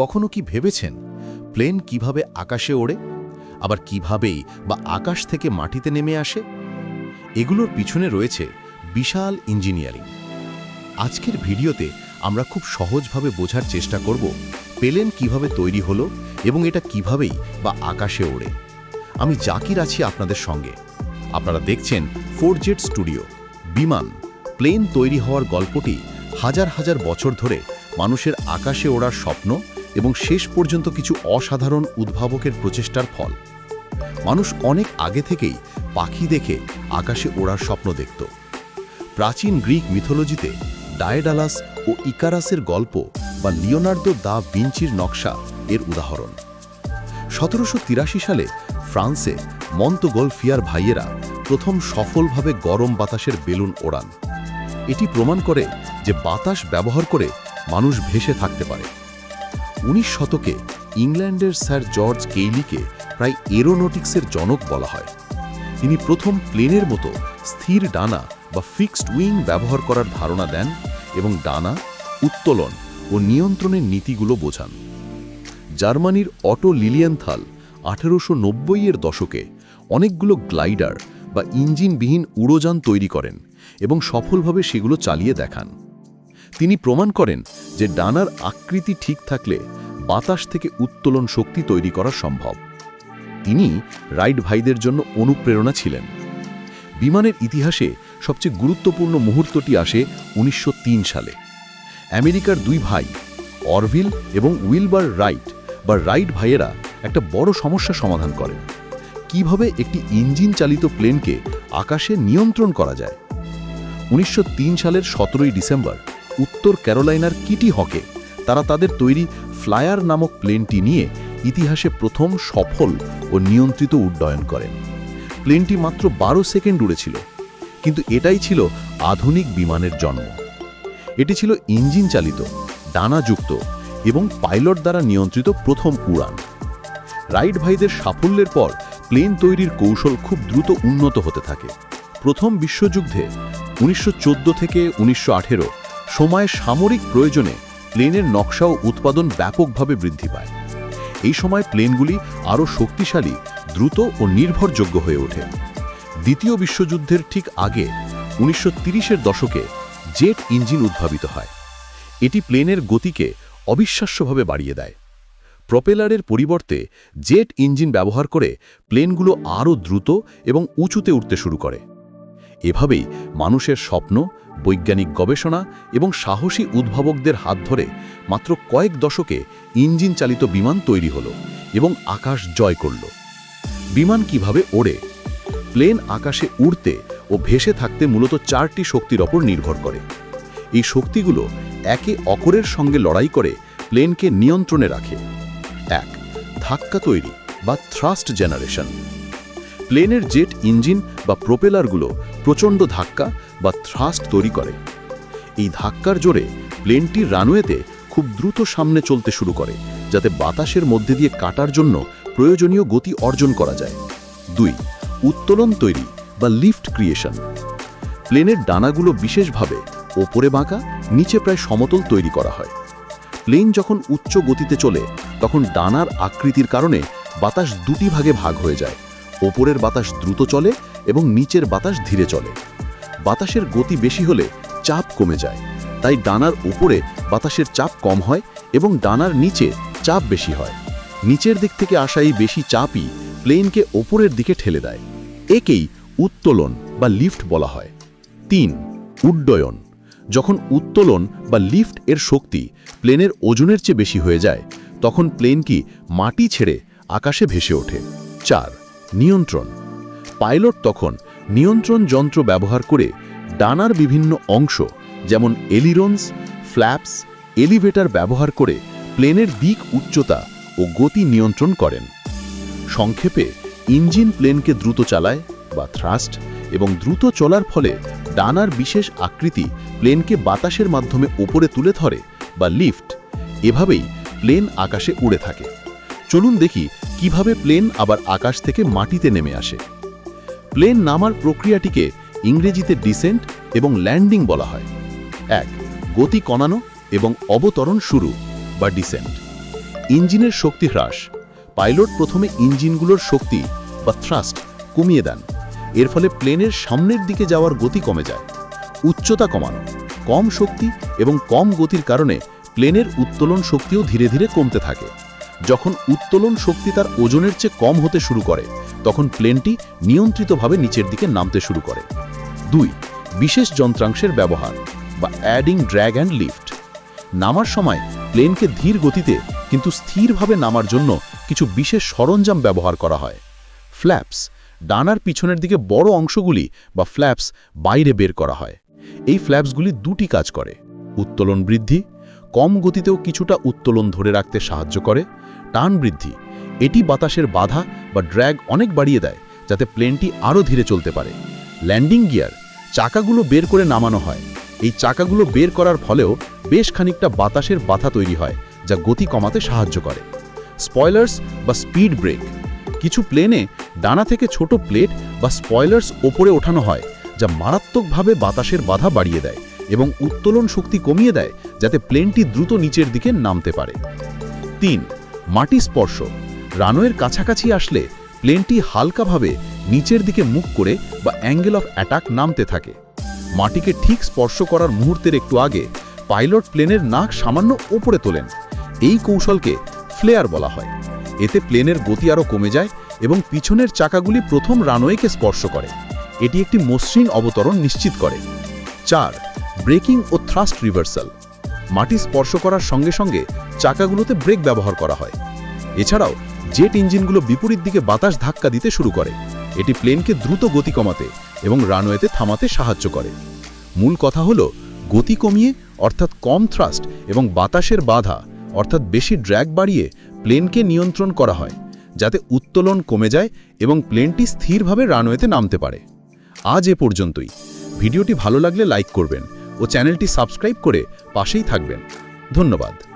কখনো কি ভেবেছেন? প্লেন কীভাবে আকাশে ওড়ে? আবার কিভাবেই বা আকাশ থেকে মাটিতে নেমে আসে? এগুলোর পিছনে রয়েছে বিশাল ইঞ্জিনিয়ারিং। আজকের ভিডিওতে আমরা খুব সহজভাবে বোঝার চেষ্টা করব প্লেন কীভাবে তৈরি হলো এবং এটা কিভাবেই বা আকাশে ওড়ে। আমি জাকির আছি আপনাদের সঙ্গে। আপনারা দেখছেন ফোর জেট স্টুডিও। বিমান, প্লেন তৈরি হওয়ার গল্পটি হাজার হাজার বছর ধরে মানুষের আকাশে ওড়ার স্বপ্ন এবং শেষ পর্যন্ত কিছু অসাধারণ উদ্ভাবকের প্রচেষ্টার ফল। মানুষ অনেক আগে থেকেই পাখি দেখে আকাশে ওড়ার স্বপ্ন দেখত। প্রাচীন গ্রিক মিথোলজিতে ডায়েডালাস ও ইকারাসের গল্প বা লিওনার্দো দা ভিঞ্চির নকশা এর উদাহরণ। সতেরোশো তিরাশি সালে ফ্রান্সে মন্তগোলফিয়ার ভাইয়েরা প্রথম সফলভাবে গরম বাতাসের বেলুন ওড়ান। এটি প্রমাণ করে যে বাতাস ব্যবহার করে মানুষ ভেসে থাকতে পারে। উনিশ শতকে ইংল্যান্ডের স্যার জর্জ কেইলিকে প্রায় এরোনটিক্সের জনক বলা হয়। তিনি প্রথম প্লেনের মতো স্থির ডানা বা ফিক্সড উইং ব্যবহার করার ধারণা দেন এবং ডানা, উত্তোলন ও নিয়ন্ত্রণের নীতিগুলো বোঝান। জার্মানির অটো লিলিয়ানথাল আঠেরোশো এর দশকে অনেকগুলো গ্লাইডার বা ইঞ্জিনবিহীন উড়োযান তৈরি করেন এবং সফলভাবে সেগুলো চালিয়ে দেখান। তিনি প্রমাণ করেন যে ডানার আকৃতি ঠিক থাকলে বাতাস থেকে উত্তোলন শক্তি তৈরি করা সম্ভব। তিনি রাইট ভাইদের জন্য অনুপ্রেরণা ছিলেন। বিমানের ইতিহাসে সবচেয়ে গুরুত্বপূর্ণ মুহূর্তটি আসে উনিশশো তিন সালে। আমেরিকার দুই ভাই, অরভিল এবং উইলবার রাইট বা রাইট ভাইয়েরা একটা বড় সমস্যা সমাধান করেন। কীভাবে একটি ইঞ্জিন চালিত প্লেনকে আকাশে নিয়ন্ত্রণ করা যায়? উনিশশো তিন সালের সতেরোই ডিসেম্বর উত্তর ক্যারোলাইনার কিটি হকে। তারা তাদের তৈরি ফ্লায়ার নামক প্লেনটি নিয়ে ইতিহাসে প্রথম সফল ও নিয়ন্ত্রিত উড্ডয়ন করেন। প্লেনটি মাত্র বারো সেকেন্ড উড়েছিল, কিন্তু এটাই ছিল আধুনিক বিমানের জন্ম। এটি ছিল ইঞ্জিন চালিত, ডানাযুক্ত এবং পাইলট দ্বারা নিয়ন্ত্রিত প্রথম উড়ান। রাইট ভাইদের সাফল্যের পর প্লেন তৈরির কৌশল খুব দ্রুত উন্নত হতে থাকে। প্রথম বিশ্বযুদ্ধে উনিশশো চোদ্দ থেকে উনিশশো আঠেরো সময়ে সামরিক প্রয়োজনে প্লেনের নকশা ও উৎপাদন ব্যাপকভাবে বৃদ্ধি পায়। এই সময় প্লেনগুলি আরও শক্তিশালী, দ্রুত ও নির্ভরযোগ্য হয়ে ওঠে। দ্বিতীয় বিশ্বযুদ্ধের ঠিক আগে উনিশশো এর দশকে জেট ইঞ্জিন উদ্ভাবিত হয়। এটি প্লেনের গতিকে অবিশ্বাস্যভাবে বাড়িয়ে দেয়। প্রপেলারের পরিবর্তে জেট ইঞ্জিন ব্যবহার করে প্লেনগুলো আরও দ্রুত এবং উঁচুতে উঠতে শুরু করে। এভাবেই মানুষের স্বপ্ন বৈজ্ঞানিক গবেষণা এবং সাহসী উদ্ভাবকদের হাত ধরে মাত্র কয়েক দশকে ইঞ্জিন চালিত বিমান তৈরি হলো এবং আকাশ জয় করল। বিমান কীভাবে ওড়ে, প্লেন আকাশে উড়তে ও ভেসে থাকতে মূলত চারটি শক্তির ওপর নির্ভর করে। এই শক্তিগুলো একে অপরের সঙ্গে লড়াই করে প্লেনকে নিয়ন্ত্রণে রাখে। এক, ধাক্কা তৈরি বা থ্রাস্ট জেনারেশন প্লেনের জেট ইঞ্জিন বা প্রোপেলারগুলো প্রচণ্ড ধাক্কা বা থ্রাস্ট তৈরি করে। এই ধাক্কার জোরে প্লেনটি রানওয়েতে খুব দ্রুত সামনে চলতে শুরু করে, যাতে বাতাসের মধ্যে দিয়ে কাটার জন্য প্রয়োজনীয় গতি অর্জন করা যায়। দুই, উত্তোলন তৈরি বা লিফট ক্রিয়েশন। প্লেনের ডানাগুলো বিশেষভাবে ওপরে বাঁকা, নিচে প্রায় সমতল তৈরি করা হয়। প্লেন যখন উচ্চ গতিতে চলে, তখন ডানার আকৃতির কারণে বাতাস দুটি ভাগে ভাগ হয়ে যায়। ওপরের বাতাস দ্রুত চলে এবং নিচের বাতাস ধীরে চলে। বাতাসের গতি বেশি হলে চাপ কমে যায়, তাই ডানার উপরে বাতাসের চাপ কম হয় এবং ডানার নিচে চাপ বেশি হয়। নিচের দিক থেকে আসা এই বেশি চাপই প্লেনকে ওপরের দিকে ঠেলে দেয়। একেই উত্তোলন বা লিফট বলা হয়। তিন, উড্ডয়ন। যখন উত্তোলন বা লিফট এর শক্তি প্লেনের ওজনের চেয়ে বেশি হয়ে যায়, তখন প্লেন কি মাটি ছেড়ে আকাশে ভেসে ওঠে। চার নিয়ন্ত্রণ। পাইলট তখন নিয়ন্ত্রণ যন্ত্র ব্যবহার করে ডানার বিভিন্ন অংশ, যেমন এলিরন্স, ফ্ল্যাপস, এলিভেটর ব্যবহার করে প্লেনের দিক উচ্চতা ও গতি নিয়ন্ত্রণ করেন। সংক্ষেপে, ইঞ্জিন প্লেনকে দ্রুত চালায় বা থ্রাস্ট এবং দ্রুত চলার ফলে ডানার বিশেষ আকৃতি প্লেনকে বাতাসের মাধ্যমে ওপরে তুলে ধরে বা লিফট। এভাবেই প্লেন আকাশে উড়ে থাকে। চলুন দেখি কীভাবে প্লেন আবার আকাশ থেকে মাটিতে নেমে আসে। প্লেন নামার প্রক্রিয়াটিকে ইংরেজিতে ডিসেন্ট এবং ল্যান্ডিং বলা হয়। এক, গতি কমানো এবং অবতরণ শুরু বা ডিসেন্ট। ইঞ্জিনের শক্তি হ্রাস। পাইলট প্রথমে ইঞ্জিনগুলোর শক্তি বা থ্রাস্ট কমিয়ে দেন। এর ফলে প্লেনের সামনের দিকে যাওয়ার গতি কমে যায়। উচ্চতা কমানো। কম শক্তি এবং কম গতির কারণে প্লেনের উত্তোলন শক্তিও ধীরে ধীরে কমতে থাকে। যখন উত্তোলন শক্তি তার ওজনের চেয়ে কম হতে শুরু করে, তখন প্লেনটি নিয়ন্ত্রিতভাবে নিচের দিকে নামতে শুরু করে। দুই, বিশেষ যন্ত্রাংশের ব্যবহার, বা অ্যাডিং ড্র্যাগ অ্যান্ড লিফট নামার সময় প্লেনকে ধীর গতিতে, কিন্তু স্থিরভাবে নামার জন্য কিছু বিশেষ সরঞ্জাম ব্যবহার করা হয়। ফ্ল্যাপস ডানার পিছনের দিকে বড় অংশগুলি, বা ফ্ল্যাপস বাইরে বের করা হয়। এই ফ্ল্যাপসগুলি দুটি কাজ করে। উত্তোলন বৃদ্ধি, কম গতিতেও কিছুটা উত্তোলন ধরে রাখতে সাহায্য করে টান বৃদ্ধি। এটি বাতাসের বাধা বা ড্র্যাগ অনেক বাড়িয়ে দেয়, যাতে প্লেনটি আরও ধীরে চলতে পারে। ল্যান্ডিং গিয়ার, চাকাগুলো বের করে নামানো হয়। এই চাকাগুলো বের করার ফলেও বেশ খানিকটা বাতাসের বাধা তৈরি হয়, যা গতি কমাতে সাহায্য করে। স্পয়লার্স বা স্পিড ব্রেক, কিছু প্লেনে ডানা থেকে ছোট প্লেট বা স্পয়লার্স ওপরে ওঠানো হয়, যা মারাত্মকভাবে বাতাসের বাধা বাড়িয়ে দেয় এবং উত্তোলন শক্তি কমিয়ে দেয়, যাতে প্লেনটি দ্রুত নিচের দিকে নামতে পারে। তিন মাটি স্পর্শ। রানওয়ের কাছাকাছি আসলে প্লেনটি হালকাভাবে নিচের দিকে মুখ করে বা অ্যাঙ্গেল অফ অ্যাটাক নামতে থাকে। মাটিকে ঠিক স্পর্শ করার মুহূর্তের একটু আগে পাইলট প্লেনের নাক সামান্য ওপরে তোলেন। এই কৌশলকে ফ্লেয়ার বলা হয়। এতে প্লেনের গতি আরও কমে যায় এবং পিছনের চাকাগুলি প্রথম রানওয়েকে স্পর্শ করে। এটি একটি মসৃণ অবতরণ নিশ্চিত করে। চার, ব্রেকিং ও থ্রাস্ট রিভার্সাল। মাটি স্পর্শ করার সঙ্গে সঙ্গে চাকাগুলোতে ব্রেক ব্যবহার করা হয়। এছাড়াও জেট ইঞ্জিনগুলো বিপরীত দিকে বাতাস ধাক্কা দিতে শুরু করে। এটি প্লেনকে দ্রুত গতি কমাতে এবং রানওয়েতে থামাতে সাহায্য করে। মূল কথা হলো, গতি কমিয়ে, অর্থাৎ কম থ্রাস্ট এবং বাতাসের বাধা, অর্থাৎ বেশি ড্র্যাগ বাড়িয়ে প্লেনকে নিয়ন্ত্রণ করা হয়, যাতে উত্তোলন কমে যায় এবং প্লেনটি স্থিরভাবে রানওয়েতে নামতে পারে। আজ এ পর্যন্তই। ভিডিওটি ভালো লাগলে লাইক করবেন। ও চ্যানেলটি সাবস্ক্রাইব করে পাশেই থাকবেন। ধন্যবাদ।